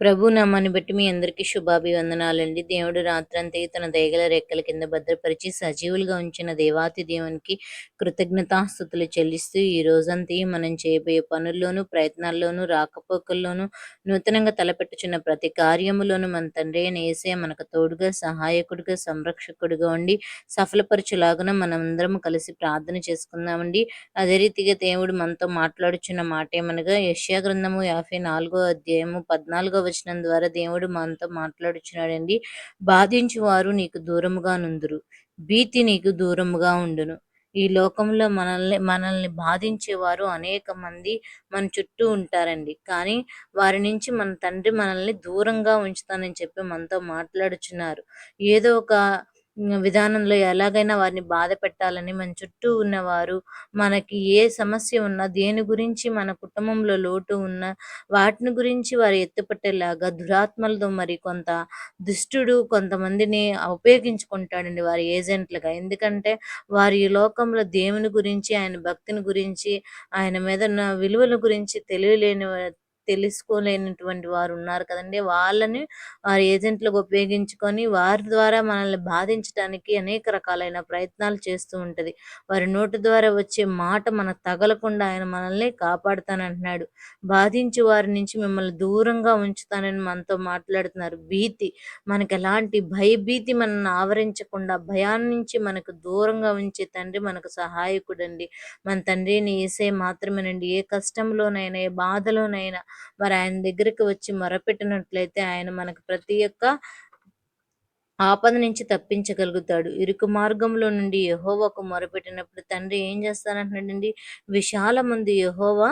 ప్రభు నామాన్ని బట్టి మీ అందరికీ శుభాభివందనాలండి. దేవుడు రాత్రంతా తన దయగల రెక్కల కింద భద్రపరిచి సజీవులుగా ఉంచిన దేవాతి దేవునికి కృతజ్ఞతాస్థుతులు చెల్లిస్తూ ఈ రోజంతా మనం చేయబోయే పనుల్లోనూ ప్రయత్నాల్లోనూ రాకపోకల్లోనూ నూతనంగా తలపెట్టుచున్న ప్రతి కార్యములోనూ మన తండ్రి అయిన ఏసే మనకు తోడుగా సహాయకుడిగా సంరక్షకుడిగా ఉండి సఫలపరచులాగున మనమందరం కలిసి ప్రార్థన చేసుకుందామండి. అదే రీతిగా దేవుడు మనతో మాట్లాడుచున్న మాట ఏమనగా యష్యా గ్రంథము యాభై నాలుగో అధ్యాయము పద్నాలుగో వచనం ద్వారా దేవుడు మనతో మాట్లాడుచున్నాడండి. బాధించు వారు నీకు దూరముగా నుందురు. భీతి నీకు దూరముగా ఉండును. ఈ లోకంలో మనల్ని మనల్ని బాధించేవారు అనేక మంది మన చుట్టూ ఉంటారండి. కానీ వారి నుంచి మన తండ్రి మనల్ని దూరంగా ఉంచుతానని చెప్పి మనతో మాట్లాడుచున్నారు. ఏదో ఒక విధానంలో ఎలాగైనా వారిని బాధ పెట్టాలని మన చుట్టూ ఉన్నవారు మనకి ఏ సమస్య ఉన్నా దేని గురించి మన కుటుంబంలో లోటు ఉన్నా వాటిని గురించి వారు ఎత్తుపట్టేలాగా దురాత్మలతో మరి కొంత దుష్టుడు కొంతమందిని ఉపయోగించుకుంటాడండి వారి ఏజెంట్లుగా. ఎందుకంటే వారి లోకంలో దేవుని గురించి ఆయన భక్తిని గురించి ఆయన మీద ఉన్న విలువల గురించి తెలియలేని తెలుసుకోలేనటువంటి వారు ఉన్నారు కదండి. వాళ్ళని వారి ఏజెంట్లకు ఉపయోగించుకొని వారి ద్వారా మనల్ని బాధించడానికి అనేక రకాలైన ప్రయత్నాలు చేస్తూ ఉంటుంది. వారి నోటి ద్వారా వచ్చే మాట మనకు తగలకుండా ఆయన మనల్ని కాపాడుతానంటున్నాడు. బాధించి వారి నుంచి మిమ్మల్ని దూరంగా ఉంచుతానని మనతో మాట్లాడుతున్నారు. భీతి మనకి ఎలాంటి భయభీతి మనల్ని ఆవరించకుండా భయాన్ని నుంచి మనకు దూరంగా ఉంచే తండ్రి మనకు సహాయకుడండి. మన తండ్రిని ఏసే మాత్రమేనండి. ఏ కష్టంలోనైనా ఏ బాధలోనైనా మరి ఆయన దగ్గరికి వచ్చి మొరపెట్టినట్లయితే ఆయన మనకు ప్రతి ఒక్క ఆపద నుంచి తప్పించగలుగుతాడు. ఇరుకు మార్గంలో నుండి యహోవాకు మొరపెట్టినప్పుడు తండ్రి ఏం చేస్తానంటున్నాడండి? విశాల మంది యహోవా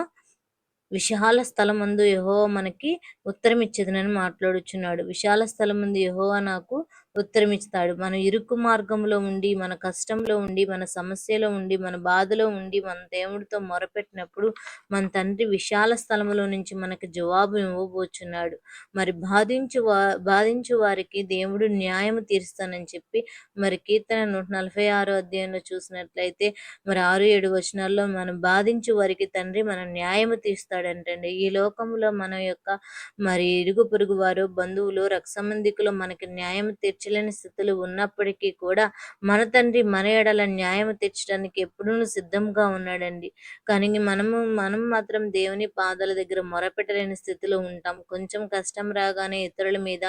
విశాల స్థలమందు యహోవా మనకి ఉత్తరం ఇచ్చేదనని మాట్లాడుచున్నాడు. విశాల స్థలమందు యహోవా నాకు ఉత్తరమిస్తాడు. మన ఇరుకు మార్గంలో ఉండి మన కష్టంలో ఉండి మన సమస్యలో ఉండి మన బాధలో ఉండి మన దేవుడితో మొరపెట్టినప్పుడు మన తండ్రి విశాల స్థలములో నుంచి మనకు జవాబు ఇవ్వబోచున్నాడు. మరి బాధించు వా బాధించు వారికి దేవుడు న్యాయం తీరుస్తానని చెప్పి మరి కీర్తన నూట నలభై ఆరో అధ్యాయంలో చూసినట్లయితే మరి ఆరు ఏడు వచనాల్లో మనం బాధించు వారికి తండ్రి మన న్యాయం తీస్తాడంటండి ఈ లోకంలో మన యొక్క మరి ఇరుగు పొరుగు వారు బంధువులు రక్త సంబంధికులు మనకి న్యాయం తీర్చి తీర్చలేని స్థితులు ఉన్నప్పటికీ కూడా మన తండ్రి మన ఎడల న్యాయం తీర్చడానికి ఎప్పుడూ సిద్ధంగా ఉన్నాడండి. కానీ మనము మనం మాత్రం దేవుని పాదాల దగ్గర మొరపెట్టలేని స్థితిలో ఉంటాం. కొంచెం కష్టం రాగానే ఇతరుల మీద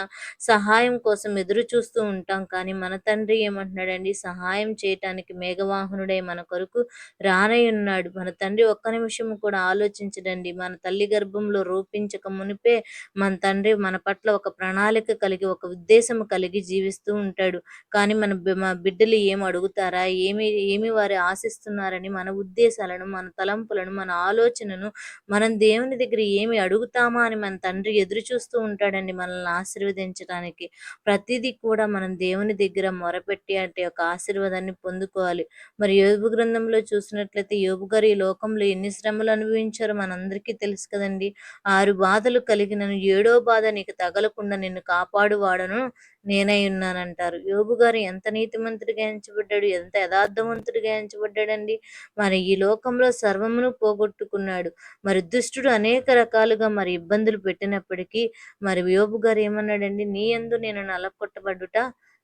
సహాయం కోసం ఎదురు చూస్తూ ఉంటాం. కానీ మన తండ్రి ఏమంటున్నాడండి? సహాయం చేయటానికి మేఘవాహనుడై మన కొరకు రానై ఉన్నాడు. మన తండ్రి ఒక్క నిమిషం కూడా ఆలోచించడండి. మన తల్లి గర్భంలో రూపించక మునిపే మన తండ్రి మన పట్ల ఒక ప్రణాళిక కలిగి ఒక ఉద్దేశం కలిగి జీవి జీవిస్తూ ఉంటాడు. కానీ మన మా బిడ్డలు ఏమి అడుగుతారా? ఏమి ఏమి వారు ఆశిస్తున్నారని మన ఉద్దేశాలను మన తలంపులను మన ఆలోచనను మనం దేవుని దగ్గర ఏమి అడుగుతామా అని మన తండ్రి ఎదురు చూస్తూ ఉంటాడండి మనల్ని ఆశీర్వదించడానికి ప్రతిదీ కూడా మనం దేవుని దగ్గర మొరపెట్టి అంటే ఒక ఆశీర్వాదాన్ని పొందుకోవాలి. మరి యోగు గ్రంథంలో చూసినట్లయితే యోగు గారు ఈ లోకంలో ఎన్ని శ్రమలు అనుభవించారో మనందరికీ తెలుసు కదండి. ఆరు బాధలు కలిగినను ఏడో బాధ నీకు తగలకుండా నిన్ను కాపాడువాడను నేనై ఉన్నానంటారు. యోబు గారు ఎంత నీతిమంతుడిగా ఎంచబడ్డాడు ఎంత యథార్థవంతుడిగా ఎంచబడ్డాడండి. మరి ఈ లోకంలో సర్వమును పోగొట్టుకున్నాడు. మరి దుష్టుడు అనేక రకాలుగా మరి ఇబ్బందులు పెట్టినప్పటికీ మరి యోబు గారు ఏమన్నాడండి నీ ఎందు నేను నలకొట్టబడుట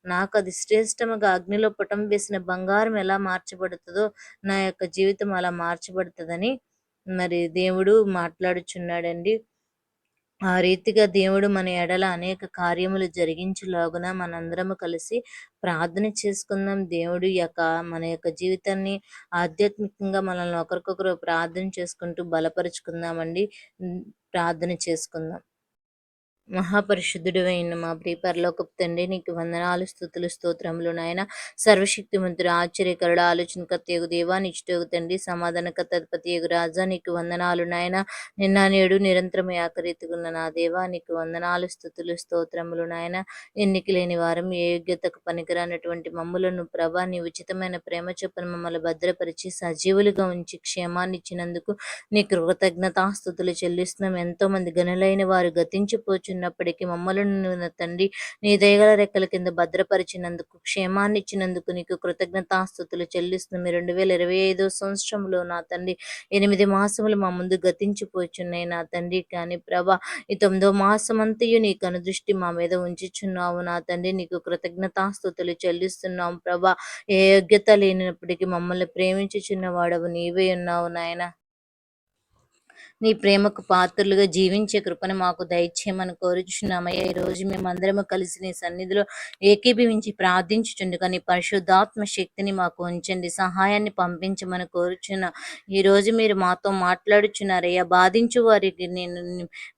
నాకు అది శ్రేష్టముగా అగ్నిలో పుటం వేసిన బంగారం ఎలా మార్చబడుతుందో నా యొక్క జీవితం అలా మార్చబడుతుందని మరి దేవుడు మాట్లాడుచున్నాడండి. ఆ రీతిగా దేవుడు మన ఎడల అనేక కార్యములు జరిగించులాగున మనందరము కలిసి ప్రార్థన చేసుకుందాం. దేవుడు యొక్క మన యొక్క జీవితాన్ని ఆధ్యాత్మికంగా మనల్ని ఒకరికొకరు ప్రార్థన చేసుకుంటూ బలపరుచుకుందామండి. ప్రార్థన చేసుకుందాం. మహాపరిశుద్ధుడు అయిన మా ప్రియ పరలోకపు తండ్రి నీకు వందనాలు స్థుతులు స్తోత్రములు నాయన. సర్వశక్తిమంతుడు ఆశ్చర్యకరుడు ఆలోచనకర్తయగు దేవా నిష్ఠయోగు తండ్రి సమాధానకర్తపతియగు రాజా నీకు వందనాలు నాయన. నిన్న నేడు నిరంతరం ఆకరీతిగున్న నా దేవా నీకు వందనాలు స్థుతులు స్తోత్రములు నాయన. ఎన్నిక లేని వారం ఏ యోగ్యతకు పనికిరానటువంటి మమ్ములను ప్రభా నీ ఉచితమైన ప్రేమ చొప్పున మమ్మల్ని భద్రపరిచి సజీవులుగా ఉంచి క్షేమాన్ని ఇచ్చినందుకు నీ కృతజ్ఞతాస్థుతులు చెల్లిస్తున్నాం. ఎంతో మంది గనులైన వారు గతించిపోచున్న ఉన్నప్పటికీ మమ్మలను తండ్రి నీ దయగల రెక్కల కింద భద్రపరిచినందుకు క్షేమాన్ని ఇచ్చినందుకు నీకు కృతజ్ఞతాస్థుతులు చెల్లిస్తుంది రెండు వేల ఇరవై ఐదో సంవత్సరంలో నా తండ్రి ఎనిమిది మాసములు మా ముందు గతించిపోచున్నాయి నా తండ్రి. కానీ ప్రభా ఈ తొమ్మిదో మాసం అంతయు నీ కనుదృష్టి మా మీద ఉంచుచున్నావు. నా తండ్రి నీకు కృతజ్ఞతాస్థుతులు చెల్లిస్తున్నాం ప్రభా. ఏ యోగ్యత లేనప్పటికీ మమ్మల్ని ప్రేమించుచున్న వాడవు. నీవే ఉన్నావు నాయన. నీ ప్రేమకు పాత్రలుగా జీవించే కృపను మాకు దయచేయమని కోరుచున్నామయ్యా. ఈ రోజు మేమందరము కలిసి నీ సన్నిధిలో ఏకీభవించి ప్రార్థించుచుండగా నీ పరిశుద్ధాత్మ శక్తిని మాకు ఉంచండి సహాయాన్ని పంపించమని కోరుచున్నా. ఈ రోజు మీరు మాతో మాట్లాడుచున్నారయ్యా. బాధించు వారికి నేను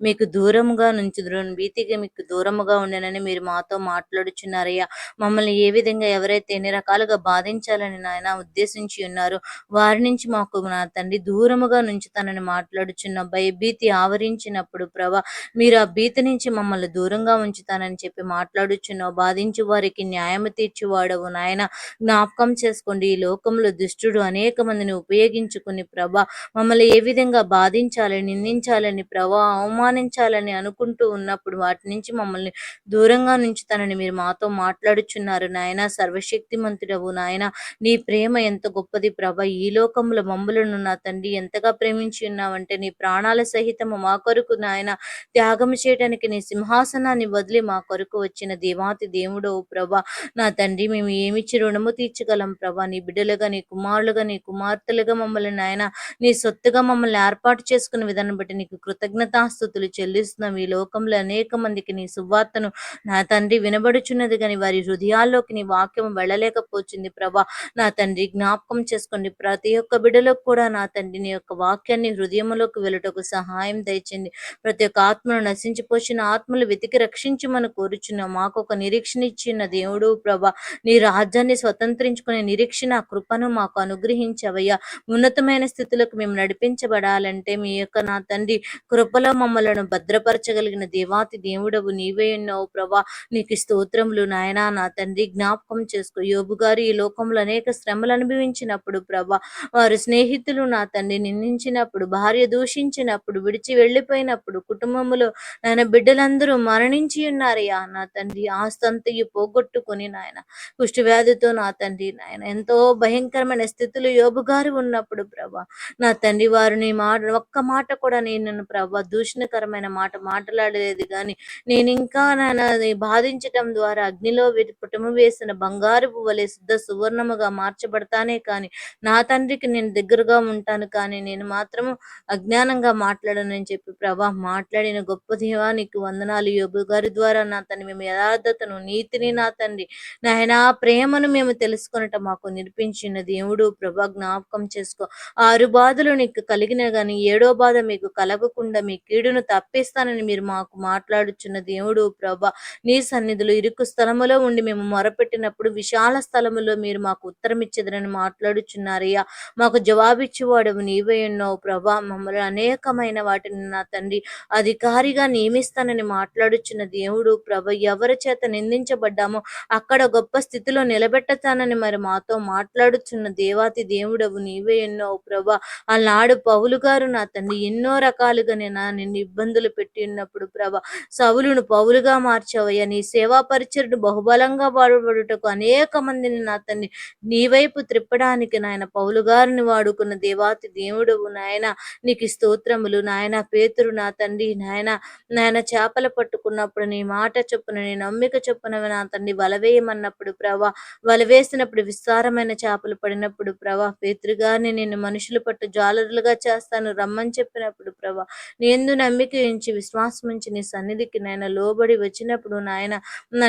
మీకు దూరముగా నుంచుదురు భీతిగా మీకు దూరముగా ఉండనని మీరు మాతో మాట్లాడుచున్నారయ్యా. మమ్మల్ని ఏ విధంగా ఎవరైతే ఎన్ని రకాలుగా బాధించాలని నాయన ఉద్దేశించి ఉన్నారో వారి నుంచి మాకు నా తండ్రి దూరముగా నుంచుతానని మాట్లాడుచున్నారు చిన్న భయభీతి ఆవరించినప్పుడు ప్రభా మీరు ఆ భీతి నుంచి మమ్మల్ని దూరంగా ఉంచుతానని చెప్పి మాట్లాడుచున్నావు. బాధించు వారికి న్యాయం తీర్చివాడవు. నాయన జ్ఞాపకం చేసుకోండి. ఈ లోకంలో దుష్టుడు అనేక మందిని ఉపయోగించుకుని ప్రభా మమ్మల్ని ఏ విధంగా బాధించాలని నిందించాలని ప్రభా అవమానించాలని అనుకుంటూ ఉన్నప్పుడు వాటి నుంచి మమ్మల్ని దూరంగా నుంచుతానని మీరు మాతో మాట్లాడుచున్నారు. నాయన సర్వశక్తిమంతుడవు. నాయన నీ ప్రేమ ఎంత గొప్పది ప్రభ. ఈ లోకంలో మమ్ములను నా తండ్రి ఎంతగా ప్రేమించి ఉన్నావంటే నీ ప్రాణాల సహితము మా కొరకు నాయన త్యాగం చేయడానికి నీ సింహాసనాన్ని వదిలి మా కొరకు వచ్చిన దేవాతి దేవుడో ప్రభా. నా తండ్రి మేము ఏమిచ్చి రుణము తీర్చగలం ప్రభా? నీ బిడ్డలుగా నీ కుమారులుగా నీ కుమార్తెలుగా మమ్మల్ని నాయన నీ సొత్తుగా మమ్మల్ని ఏర్పాటు చేసుకున్న విధానం బట్టి నీకు కృతజ్ఞతాస్థుతులు చెల్లిస్తున్నాం. ఈ లోకంలో అనేక మందికి నీ సువార్తను నా తండ్రి వినబడుచున్నది కానీ వారి హృదయాల్లోకి నీ వాక్యం వెళ్ళలేకపోతుంది ప్రభా. నా తండ్రి జ్ఞాపకం చేసుకోండి. ప్రతి ఒక్క బిడ్డలకు కూడా నా తండ్రి నీ యొక్క వాక్యాన్ని హృదయంలోకి వెళ్ళుటకు సహాయం దయచండి. ప్రతి ఒక్క ఆత్మను నశించిపోసిన ఆత్మలు వెతికి రక్షించమని కోరుచున్నాం. మాకు ఒక నిరీక్షణ ఇచ్చిన దేవుడు ప్రభా నీ రాజ్యాన్ని స్వతంత్రించుకునే నిరీక్షణ కృపను మాకు అనుగ్రహించవయ్యా. ఉన్నతమైన స్థితులకు మేము నడిపించబడాలంటే మీ యొక్క నా తండ్రి కృపలో మమ్మలను భద్రపరచగలిగిన దేవాతి దేవుడవు నీవే ఉన్నావు ప్రభా. నీకు స్తోత్రములు నాయనా. నా తండ్రి జ్ఞాపకం చేసుకో. యోబు గారు ఈ లోకంలో అనేక శ్రమలు అనుభవించినప్పుడు ప్రభా వారు స్నేహితులు నా తండ్రి నిందించినప్పుడు భార్య దూష దూషించినప్పుడు విడిచి వెళ్ళిపోయినప్పుడు కుటుంబంలో నాయన బిడ్డలందరూ మరణించి ఉన్నారయ్యా నా తండ్రి. ఆస్తంతయు పోగొట్టుకుని నాయన కుష్టివ్యాధితో నా తండ్రి నాయన. ఎంతో భయంకరమైన స్థితిలో యోబు గారు ఉన్నప్పుడు ప్రభా నా తండ్రి వారిని మాట ఒక్క మాట కూడా నేను ప్రభా దూషణకరమైన మాట మాట్లాడలేదు కానీ నేను ఇంకా నాయన బాధించటం ద్వారా అగ్నిలో పుటము వేసిన బంగారు వలె శుద్ధ సువర్ణముగా మార్చబడతానే కానీ నా తండ్రికి నేను దగ్గరగా ఉంటాను కానీ నేను మాత్రము అజ్ఞా నిదానంగా మాట్లాడనని చెప్పి ప్రభా మాట్లాడిన గొప్ప దేవా నీకు వందనాలు. యోగు గారి ద్వారా నా తండ్రి మేము యథార్థతను నీతిని నా తండ్రి నాయన ప్రేమను మేము తెలుసుకున్నట మాకు నిర్పించిన దేవుడు. ప్రభా జ్ఞాపకం చేసుకో. ఆరు బాధలు నీకు కలిగిన గాని ఏడో బాధ మీకు కలగకుండా మీ కీడును తప్పిస్తానని మీరు మాకు మాట్లాడుచున్న దేవుడు ప్రభా. నీ సన్నిధులు ఇరుకు స్థలములో ఉండి మేము మొరపెట్టినప్పుడు విశాల స్థలములో మీరు మాకు ఉత్తరం ఇచ్చేదనని మాట్లాడుచున్నారయ్యా. మాకు జవాబిచ్చేవాడు నీవే ఉన్నావు ప్రభా. మమ్మల్ని అనేకమైన వాటిని నా తండ్రి అధికారిగా నియమిస్తానని మాట్లాడుచున్న దేవుడు ప్రభ ఎవరి చేత నిందించబడ్డామో అక్కడ గొప్ప స్థితిలో నిలబెట్టతానని మరి మాతో మాట్లాడుచున్న దేవాతి దేవుడవు నీవే ఎన్నో ప్రభ. ఆనాడు పౌలు గారు నా తండ్రి ఎన్నో రకాలుగా నేను నిన్ను ఇబ్బందులు పెట్టి ఉన్నప్పుడు ప్రభ సవులును పౌలుగా మార్చవయ్యా. నీ సేవా పరిచరుడు బహుబలంగా వాడబడుటకు అనేక మందిని నా తండ్రి నీ వైపు త్రిప్పడానికి నాయన పౌలు గారిని వాడుకున్న దేవాతి దేవుడవు నాయన నీకు స్తోత్రములు. నాయన పేతురు నా తండ్రి నాయన నాయన చేపలు పట్టుకున్నప్పుడు నీ మాట చొప్పున నీ నమ్మిక చొప్పున నా తండ్రి వలవేయమన్నప్పుడు ప్రభా వలవేసినప్పుడు విస్తారమైన చేపలు పడినప్పుడు ప్రభా పేతురుగాని నేను మనుషులు పట్టు జాలరులుగా చేస్తాను రమ్మని చెప్పినప్పుడు ప్రభా నేను నమ్మిక ఉంచి విశ్వాసం ఉంచి నీ సన్నిధికి నాయన లోబడి వచ్చినప్పుడు నాయన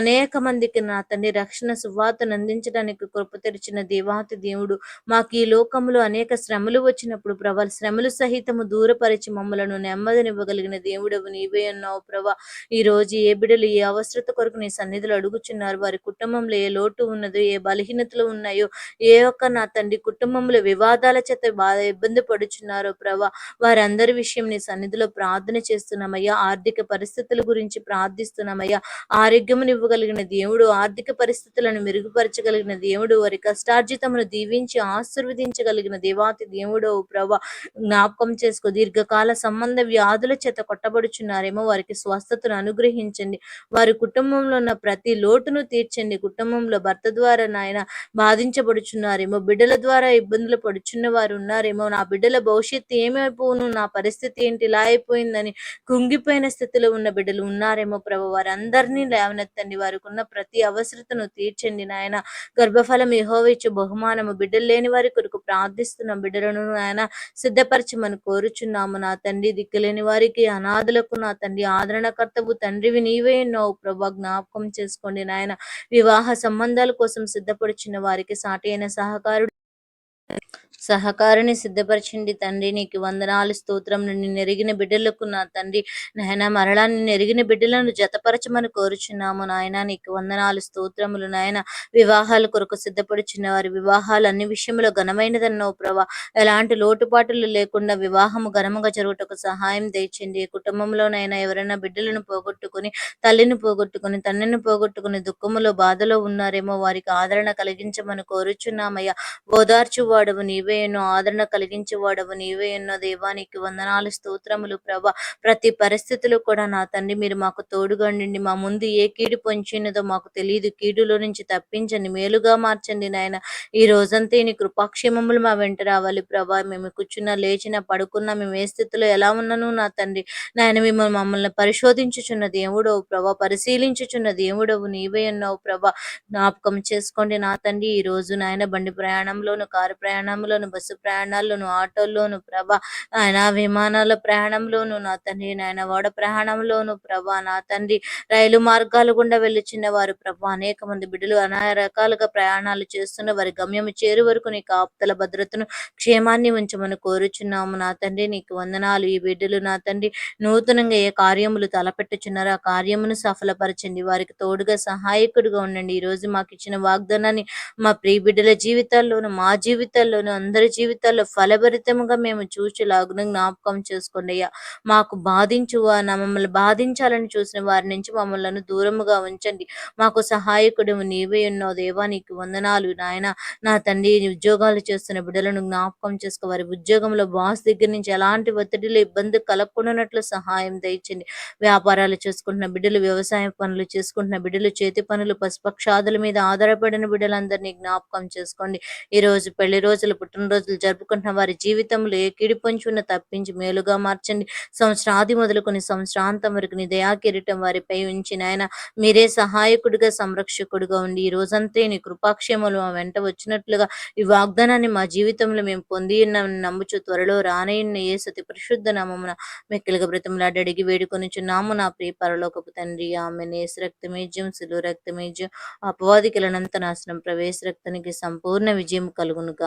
అనేక మందికి నా తండ్రి రక్షణ సువార్తను అందించడానికి కృప తెరిచిన దేవాతి దేవుడు. మాకు ఈ లోకంలో అనేక శ్రమలు వచ్చినప్పుడు ప్రభా శ్రమలు సహితము దూరపరిచి మమ్మలను నెమ్మదినివ్వగలిగిన దేవుడవు నీవే అన్నావు ప్రభా. ఈ రోజు ఏ బిడలు ఏ అవసరత కొరకు నీ సన్నిధులు అడుగుచున్నారు? వారి కుటుంబంలో ఏ లోటు ఉన్నదో ఏ బలహీనతలు ఉన్నాయో ఏ ఒక్క నా తండ్రి కుటుంబంలో వివాదాల చేత బాధ ఇబ్బంది పడుచున్నారో ప్రభా. వారందరి విషయం నీ సన్నిధిలో ప్రార్థన చేస్తున్నామయ్యా. ఆర్థిక పరిస్థితుల గురించి ప్రార్థిస్తున్నామయ్యా. ఆరోగ్యమునివ్వగలిగిన దేవుడు ఆర్థిక పరిస్థితులను మెరుగుపరచగలిగిన దేవుడు వారి కష్టార్జితమును దీవించి ఆశీర్వదించగలిగిన దేవాతి దేవుడు ప్రభా. జ్ఞాపకం చేసుకో దీర్ఘకాల సంబంధ వ్యాధుల చేత కొట్టబడుచున్నారేమో వారికి స్వస్థతను అనుగ్రహించండి. వారి కుటుంబంలో ఉన్న ప్రతి లోటును తీర్చండి. కుటుంబంలో భర్త ద్వారా నాయన బాధించబడుచున్నారేమో బిడ్డల ద్వారా ఇబ్బందులు పడుచున్న వారు ఉన్నారేమో నా బిడ్డల భవిష్యత్తు ఏమైపోను నా పరిస్థితి ఏంటి ఇలా అయిపోయిందని కుంగిపోయిన స్థితిలో ఉన్న బిడ్డలు ఉన్నారేమో ప్రభు. వారందరినీ లేవనెత్తండి. వారికి ఉన్న ప్రతి అవసరతను తీర్చండి నాయన. గర్భఫలం యహోవిచ్చు బహుమానము. బిడ్డలు లేని వారి కొరకు ప్రార్థిస్తున్నాం. బిడ్డలను నాయన సిద్ధపరచమని కోరుచున్నాము నా తండ్రి దిక్కులేని వారికి అనాథులకు నా తండ్రి ఆదరణకర్తవు. తండ్రివి నీవే ఉన్నావు ప్రభా జ్ఞాపకం చేసుకోండి నాయన. వివాహ సంబంధాల కోసం సిద్ధపడుచున్న వారికి సాటి అయిన సహకారుడు సహకారిని సిద్ధపరచండి తండ్రి. నీకు వందనాలు స్తోత్రం. నిన్ను నెరిగిన బిడ్డలకు నా తండ్రి. నాయన మరణాన్ని నెరిగిన బిడ్డలను జతపరచమని కోరుచున్నాము నాయన. నీకు వందనాలు స్తోత్రములు నాయన. వివాహాల కొరకు సిద్ధపడుచున్న వారి వివాహాలు అన్ని విషయంలో ఘనమైనదన్నావు ప్రభా. ఎలాంటి లోటుపాటులు లేకుండా వివాహము ఘనముగా జరుగుటకు సహాయం తెచ్చండి కుటుంబంలోనైనా ఎవరైనా బిడ్డలను పోగొట్టుకుని తల్లిని పోగొట్టుకుని తండ్రిని పోగొట్టుకుని దుఃఖములో బాధలో ఉన్నారేమో వారికి ఆదరణ కలిగించమని కోరుచున్నామయ్యా. వాడవు నీవే ఎన్నో ఆదరణ కలిగించేవాడవు నీవే ఎన్నో దేవానికి వందనాలు స్తోత్రములు ప్రభ. ప్రతి పరిస్థితులు కూడా నా తండ్రి మీరు మాకు తోడుగండి మా ముందు ఏ కీడు పొంచినదో మాకు తెలియదు కీడులో నుంచి తప్పించండి మేలుగా మార్చండి నాయన. ఈ రోజంతా నీ కృపాక్షేమములు మా వెంట రావాలి ప్రభా. మేము కూర్చున్న లేచిన పడుకున్న మేము ఏ స్థితిలో ఎలా ఉన్నాను నా తండ్రి. నాయన మిమ్మల్ని మమ్మల్ని పరిశోధించుచున్న దేవుడవు ప్రభా. పరిశీలించుచున్న దేవుడవు నీవే అన్నావు ప్రభా. జ్ఞాపకం చేసుకోండి నా తండ్రి. ఈ రోజు నాయన బండి ప్రయాణంలోను కారు ప్రయాణంలోను బస్సు ప్రయాణాల్లోను ఆటోల్లోను ప్రభా ఆయన విమానాల ప్రయాణంలోను నా తండ్రి నాయన వాడ ప్రయాణంలోను ప్రభా నా తండ్రి రైలు మార్గాలు గుండా వెళ్ళుచున్న వారు ప్రభా అనేక మంది బిడ్డలు అనా రకాలుగా ప్రయాణాలు చేస్తున్న వారి గమ్యం చేరు వరకు నీ కాపుతల భద్రతను క్షేమాన్ని ఉంచమని కోరుచున్నాము. నా తండ్రి నీకు వందనాలు. ఈ బిడ్డలు నా తండ్రి నూతనంగా ఏ కార్యములు తలపెట్టుచున్నారో ఆ కార్యమును సఫలపరచండి. వారికి తోడుగా సహాయకుడిగా ఉండండి. ఈ రోజు మాకు ఇచ్చిన వాగ్దానాన్ని మా ప్రియ బిడ్డల జీవితాల్లోను మా జీవితాల్లోనూ అందరి జీవితాల్లో ఫలభరితముగా మేము చూచేలాగున జ్ఞాపకం చేసుకోండి అయ్యా. మాకు బాధించు మమ్మల్ని బాధించాలని చూసిన వారి నుంచి మమ్మల్ని దూరముగా ఉంచండి. మాకు సహాయకుడు నీవే ఉన్నావు దేవా నీకు వందనాలు. నాయన నా తండ్రి ఉద్యోగాలు చేస్తున్న బిడ్డలను జ్ఞాపకం చేసుకో. వారి ఉద్యోగంలో బాస్ దగ్గర నుంచి ఎలాంటి ఒత్తిడిలో ఇబ్బంది కలగకుండానట్లు సహాయం దయచండి. వ్యాపారాలు చేసుకుంటున్న బిడ్డలు వ్యవసాయ పనులు చేసుకుంటున్న బిడ్డలు చేతి పనులు పశుపక్షాదుల మీద ఆధారపడిన బిడ్డలందరినీ జ్ఞాపకం చేసుకోండి. ఈ రోజు పెళ్ళి రోజులు పుట్టిన పుట్టినరోజులు జరుపుకుంటున్న వారి జీవితంలో ఏ కిడి పొంచున్న తప్పించి మేలుగా మార్చండి. సంవత్సరాది మొదలుకొని సంవత్సరాంతం వరకు నీ దయా కిరీటం వారిపై ఉంచి నాయన మీరే సహాయకుడిగా సంరక్షకుడిగా ఉండి ఈ రోజంతా నీ కృపాక్షేమలు మా వెంట వచ్చినట్లుగా ఈ వాగ్దానాన్ని మా జీవితంలో మేము పొంది నమ్ముచు త్వరలో రానయ్యన్న ఏ సతి పరిశుద్ధ నామమున మెక్కలుగా బ్రతంలాడి అడిగి వేడుకొని చున్నాము నా ప్రియ పరలోకపు తండ్రి ఆమె నేసు రక్తమేజ్యం సులు రక్తమేజ్యం అపవాదికలనంత నాశనం ప్రవేశ రక్తానికి సంపూర్ణ విజయం కలుగును